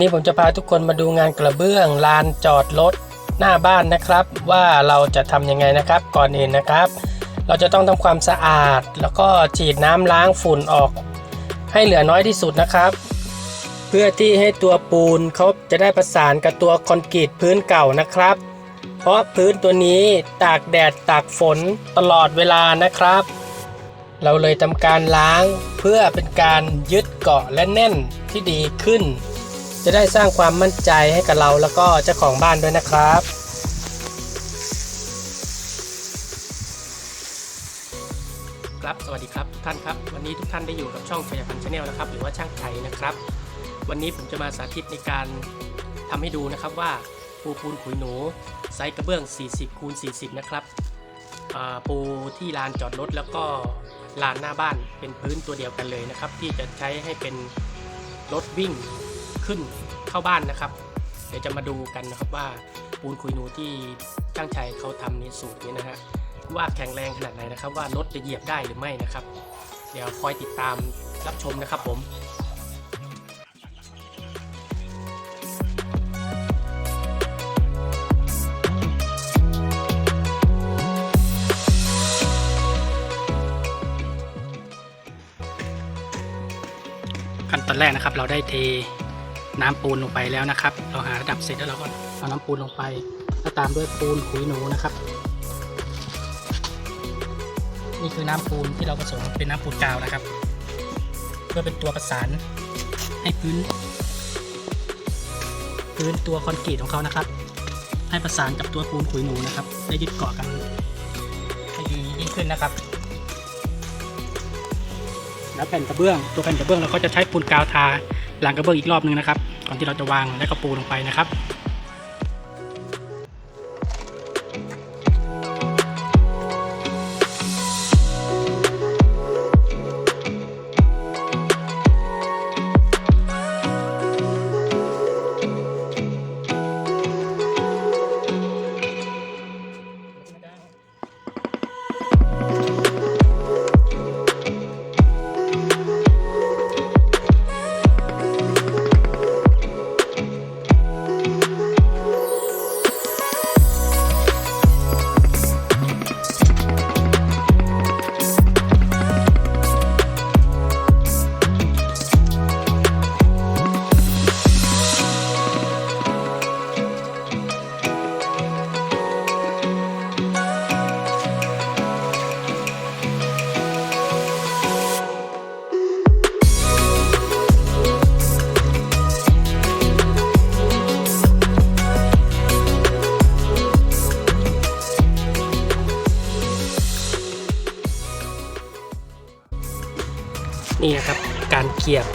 วันนี้ผมจะพาทุกคนมาดูงานกระเบื้องลานจอดรถหน้าบ้านนะครับ ว่าเราจะทำยังไงนะครับ ก่อนอื่นนะครับ เราจะต้องทำความสะอาด แล้วก็ฉีดน้ำล้างฝุ่นออก ให้เหลือน้อยที่สุดนะครับ เพื่อที่ให้ตัวปูนเขาจะได้ประสานกับตัวคอนกรีตพื้นเก่านะครับ เพราะพื้นตัวนี้ตากแดดตากฝนตลอดเวลานะครับ เราเลยทำการล้างเพื่อเป็นการยึดเกาะและแน่นที่ดีขึ้น จะได้สร้างความมั่นใจให้กับเราแล้วก็เจ้าของบ้านด้วยนะครับ ครับสวัสดีครับทุกท่านครับ วันนี้ทุกท่านได้อยู่กับช่องพยพันธ์ชาแนลนะครับ หรือว่าช่างไทยนะครับ วันนี้ผมจะมาสาธิตในการทำให้ดูนะครับว่าปูปูนขุยหนูไซส์กระเบื้อง 40คูณ40 นะครับปูที่ลานจอดรถแล้วก็ลานหน้าบ้านเป็นพื้นตัวเดียวกันเลยนะครับ ที่จะใช้ให้เป็นรถวิ่ง ขึ้นเข้าบ้านนะครับ เดี๋ยวจะมาดูกันนะครับว่าปูนขุยนูที่ช่างชัยเขาทำในสูตรนี้นะฮะว่าแข็งแรงขนาดไหนนะครับ ว่ารถจะเหยียบได้หรือไม่นะครับ เดี๋ยวคอยติดตามรับชมนะครับผมขั้นตอนแรกนะครับเราได้เท น้ำปูนลงไปแล้วนะครับ เราหาระดับเสร็จแล้วเราก็เอาน้ำปูนลงไปแล้วตามด้วยปูนขุยหนูนะครับ นี่คือน้ำปูนที่เราผสมเป็นน้ำปูนกาวนะครับ เพื่อเป็นตัวประสานให้พื้น พื้นตัวคอนกรีตของเขานะครับ ให้ประสานกับตัวปูนขุยหนูนะครับ ได้ยึดเกาะกันให้ดียิ่งขึ้นนะครับแล้วแผ่นกระเบื้องตัวแผ่นกระเบื้องเราก็จะใช้ปูนกาวทาหลังกระเบื้องอีกรอบหนึงนะครับ อนที่เราจะวางและก็ปูลงไปนะครับ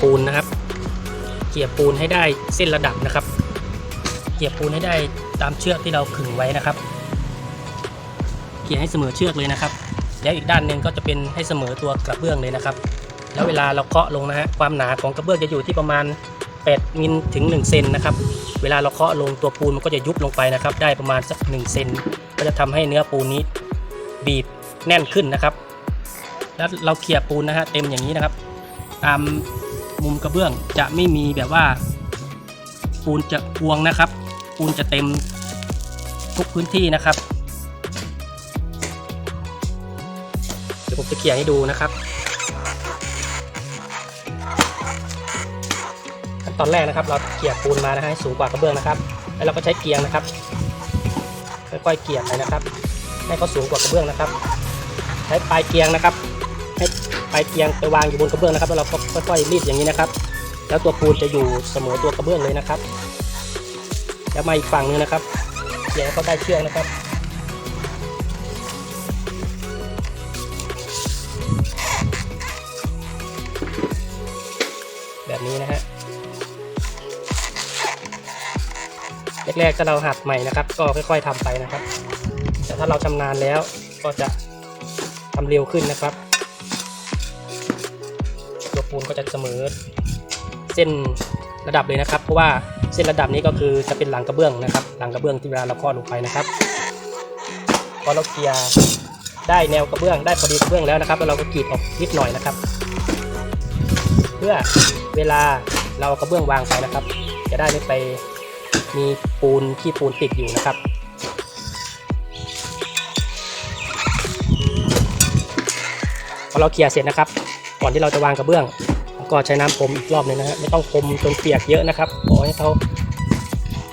ปูนนะครับ เกี่ยปูนให้ได้เส้นระดับนะครับ เกี่ยปูนให้ได้ตามเชือกที่เราขึงไว้นะครับ เกี่ยให้เสมอเชือกเลยนะครับ แล้วอีกด้านหนึ่งก็จะเป็นให้เสมอตัวกระเบื้องเลยนะครับ แล้วเวลาเราเคาะลงนะฮะความหนาของกระเบื้องจะอยู่ที่ประมาณ 8 มิลถึง 1 เซนนะครับ เวลาเราเคาะลงตัวปูนมันก็จะยุบลงไปนะครับ ได้ประมาณสัก1เซนก็จะทำให้เนื้อปูนนี้บีบแน่นขึ้นนะครับ แล้วเราเขี่ยปูนนะฮะเต็มอย่างนี้นะครับ ตาม มุมกระเบื้องจะไม่มีแบบว่า ปูนจะพวงนะครับ ปูนจะเต็มทุกพื้นที่นะครับ เดี๋ยวผมจะเขี่ยให้ดูนะครับขั้นตอนแรกนะครับ เราเขี่ยปูนมานะฮะให้สูงกว่ากระเบื้องนะครับ แล้วเราก็ใช้เกียงนะครับค่อยๆเกี่ยไปนะครับ ให้เขาสูงกว่ากระเบื้องนะครับ ใช้ปลายเกียงนะครับ ให้ ลายเกียงไปวางอยู่บนกระเบื้องนะครับ แล้วเราก็ค่อยๆรีดอย่างนี้นะครับ แล้วตัวปูนจะอยู่เสมอตัวกระเบื้องเลยนะครับ แล้วมาอีกฝั่งหนึงนะครับเกี่ยงให้เขาได้เชือกนะครับแบบนี้นะฮะแรกๆถ้าเราหัดใหม่นะครับ ก็ค่อย ๆทำไปนะครับ แต่ถ้าเราชำนาญแล้วก็จะทำเร็วขึ้นนะครับ ปูนก็จะเสมอเส้นระดับเลยนะครับ เพราะว่าเส้นระดับนี้ก็คือจะเป็นหลังกระเบื้องนะครับ หลังกระเบื้องที่เวลาเราเคาะลงไปนะครับพอเราเคลียร์ได้แนวกระเบื้องได้พอดีกระเบื้องแล้วนะครับ แล้วเราก็กรีดออกนิดหน่อยนะครับ เพื่อเวลาเราเอากระเบื้องวางไปนะครับ จะได้ไม่ไปมีปูนขี้ปูนติดอยู่นะครับพอเราเคลียร์เสร็จนะครับ ก่อนที่เราจะวางกระเบื้อง แล้วก็ใช้น้ำพรมอีกรอบหนึงนะฮะไม่ต้องพรมจนเปียกเยอะนะครับขอให้เขา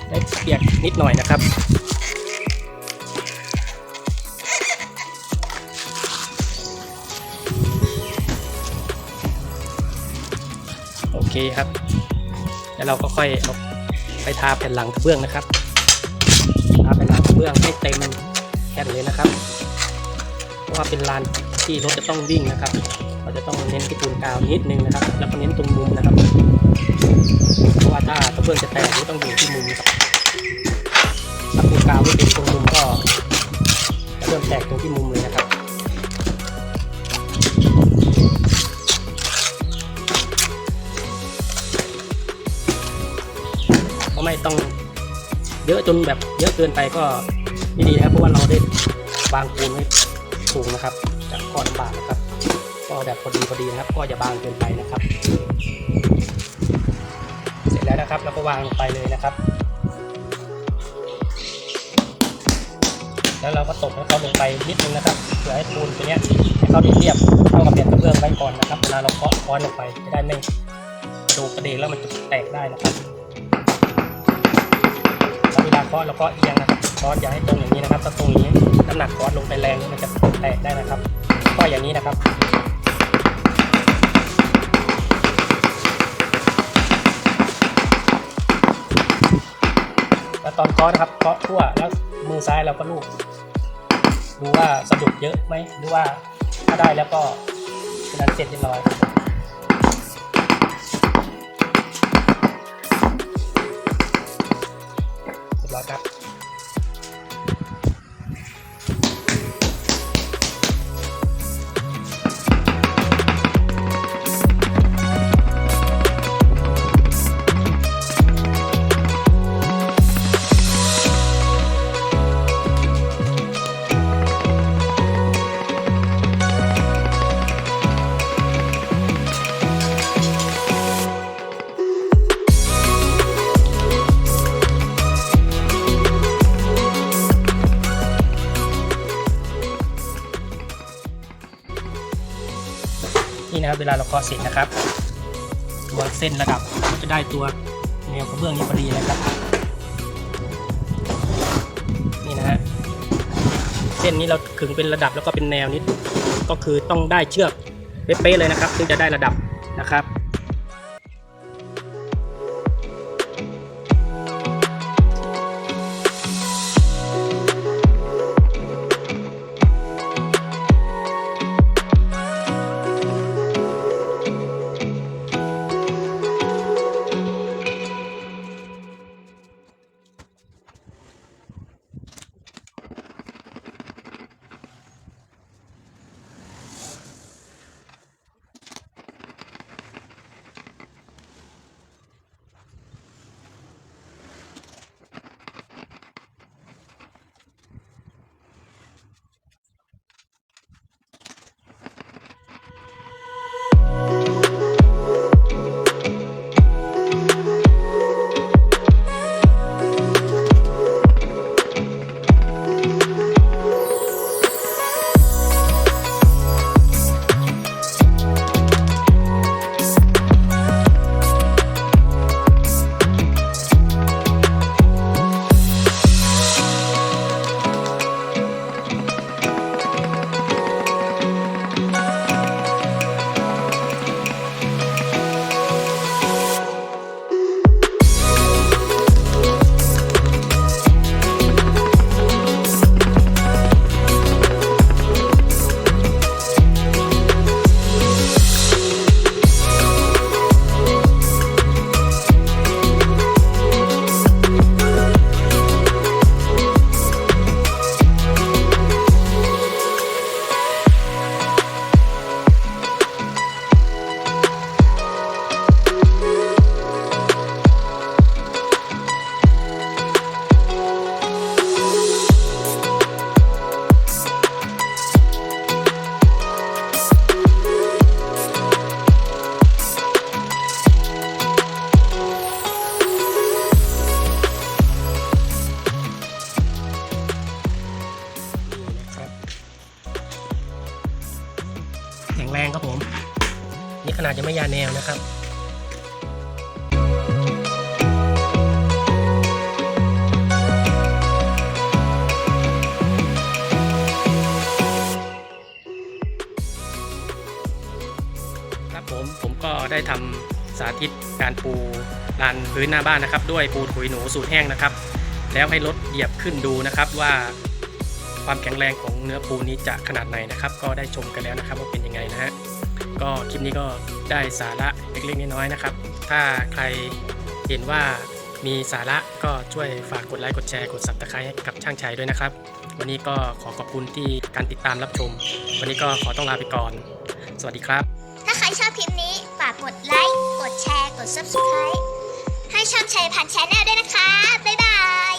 ได้เปียกนิดหน่อยนะครับโอเคครับ แล้วเราก็ค่อยเอาไปทาแผ่นหลังกระเบื้องนะครับทาแผ่นหลังกระเบื้องให้เต็มแผ่นเลยนะครับ เพราะว่าเป็นลานที่รถจะต้องวิ่งนะครับ จะต้องเน้นที่ปูนกาวนิดนึงนะครับ แล้วก็เน้นตรงมุมนะครับ เพราะว่าถ้ากระเบื้องจะแตกก็ต้องอยู่ที่มุมครับถ้าปูนกาวไม่เป็นตรงมุมก็กระเบื้องแตกตรงที่มุมเลยนะครับก็ไม่ต้องเยอะจนแบบเยอะเกินไปก็ไม่ดีนะครับเพราะว่าเราได้วางปูนไว้สูงนะครับจากก้อนบางนะครับ ก็แบบพอดีพอดีนะครับ ก็อย่าบางเกินไปนะครับ เสร็จแล้วนะครับเราก็วางลงไปเลยนะครับ แล้วเราก็ตบให้เขาลงไปนิดนึงนะครับเพื่อให้ปูนตัวเนี้ยให้เขาเรียบเข้ากับแผ่นกระเบื้องไว้ก่อนนะครับเวลาเราเคาะค้อนลงไปจะได้ไม่ดูกระเด็นแล้วมันจะแตกได้นะครับแล้วเวลาเคาะเราก็เอียงนะครับเคาะอย่าให้ตรงอย่างนี้นะครับถ้าตรงนี้น้ำหนักเคาะลงไปแรงมันจะแตกได้นะครับ ก็อย่างนี้นะครับ ตอนเคาะนะครับเคาะทั่วแล้วมือซ้ายเราก็ลูบดูว่าสะดุดเยอะไหมหรือว่าถ้าได้แล้วก็เป็นอันเสร็จเรียบร้อย นะครับ เวลาเราเคาะเสร็จนะครับ ตัวเส้นระดับก็จะได้ตัวแนวกระเบื้องนี้พอดีนะครับ นี่นะฮะเส้นนี้เราขึงเป็นระดับแล้วก็เป็นแนวนิดก็คือต้องได้เชือกเป๊ะๆเลยนะครับ ถึงจะได้ระดับนะครับ ช่ไหมยาแนวนะครับครับผมผมก็ได้ทำสาธิตการปูลานพื้นหน้าบ้านนะครับ ด้วยปูนขุยหนูสูตรแห้งนะครับ แล้วให้รถเหยียบขึ้นดูนะครับว่าความแข็งแรงของเนื้อปูนี้จะขนาดไหนนะครับ ก็ได้ชมกันแล้วนะครับว่าเป็นยังไงนะฮะ ก็คลิปนี้ก็ได้สาระเล็กๆน้อยๆนะครับ ถ้าใครเห็นว่ามีสาระก็ช่วยฝากกดไลค์กดแชร์กด subscribe ให้กับช่างชัยด้วยนะครับ วันนี้ก็ขอขอบคุณที่การติดตามรับชม วันนี้ก็ขอต้องลาไปก่อน สวัสดีครับ ถ้าใครชอบคลิปนี้ฝากกดไลค์กดแชร์กด subscribe ให้ช่องชัยพันธุ์ชาแนลด้วยนะคะ บ๊ายบาย